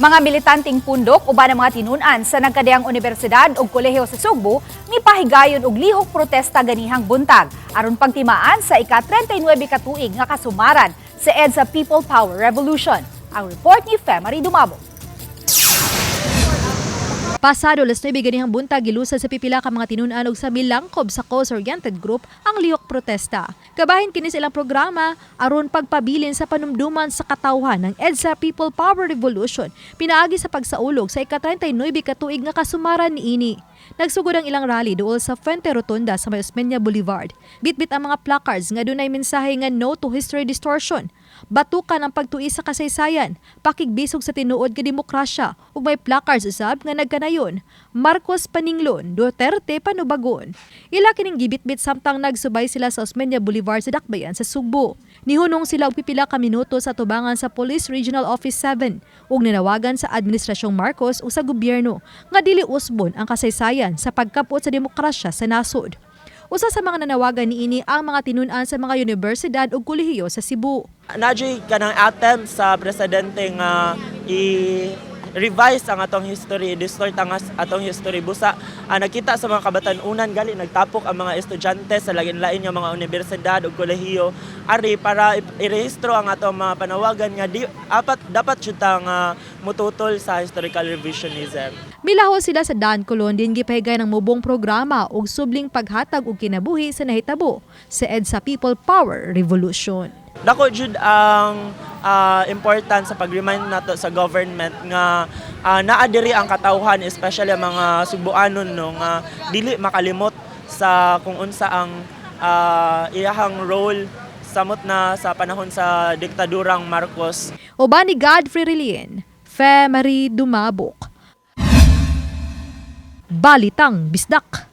Mga militanteng pundok uban ang mga tinunan sa nagkadayang universidad ug kolehiyo sa Sugbo mipahigayon og lihok protesta ganihang buntag aron pagtimaan sa ika-39 katuig nga kasumaran sa EDSA People Power Revolution. Ang report ni Femari Dumabo. Pasado las 9 ganihang buntag gilusa sa pipila ka mga tinunan og sa milangkob sa cause-oriented group ang lihok protesta. Kabahin kini sa ilang programa aron pagpabilin sa panumduman sa katawhan ng EDSA People Power Revolution pinaagi sa pagsaulog sa ika-39 katuig nga kasumaran niini. Nagsugod ang ilang rally duol sa Fuente Rotunda sa May Osmeña Boulevard. Bitbit ang mga placards nga dunay mensahe nga no to history distortion. Batukan ang pagtuis sa kasaysayan, pakigbisog sa tinuod nga demokrasya ug may placards usab nga nagkanayon. Marcos Paninglon, Duterte panubagon. Ila kining gibitbit samtang nagsubay sila sa Osmeña Boulevard sa Dakbayan sa Sugbo. Nihunong sila og pipila ka minuto sa tubangan sa Police Regional Office 7 ug ninawagan sa Administrasyong Marcos o sa gobyerno nga dili usbon ang kasaysayan sa pagkapot sa demokrasya sa nasod. Usa sa mga nanawagan niini ang mga tinunan sa mga universidad ug kolehiyo sa Cebu. Nadyo'y kanang attempt sa presidente nga i-revise ang atong history, distort ang atong history. Busa, ah, nakita sa mga kabatanunan, gali nagtapok ang mga estudyante sa lagin-lain nga mga universidad o kolehiyo ari para irehistro ang atong mga panawagan nga di, apat, dapat syuta nga mututol sa historical revisionism. Milaho sila sa Dan Colon din gipahigay ng mubong programa ug subling paghatag og kinabuhi sa nahitabo sa EDSA People Power Revolution. Dako jud ang ah, important sa pag-remind nato sa government nga ah, naa diri ang katawhan especially ang mga Subuanon no nga dili makalimot sa kung unsa ang ah, iyahang role samot na sa panahon sa diktadurang Marcos Uban ni Godfrey Relien, Fe Marie Dumabok. Balitang Bisdak.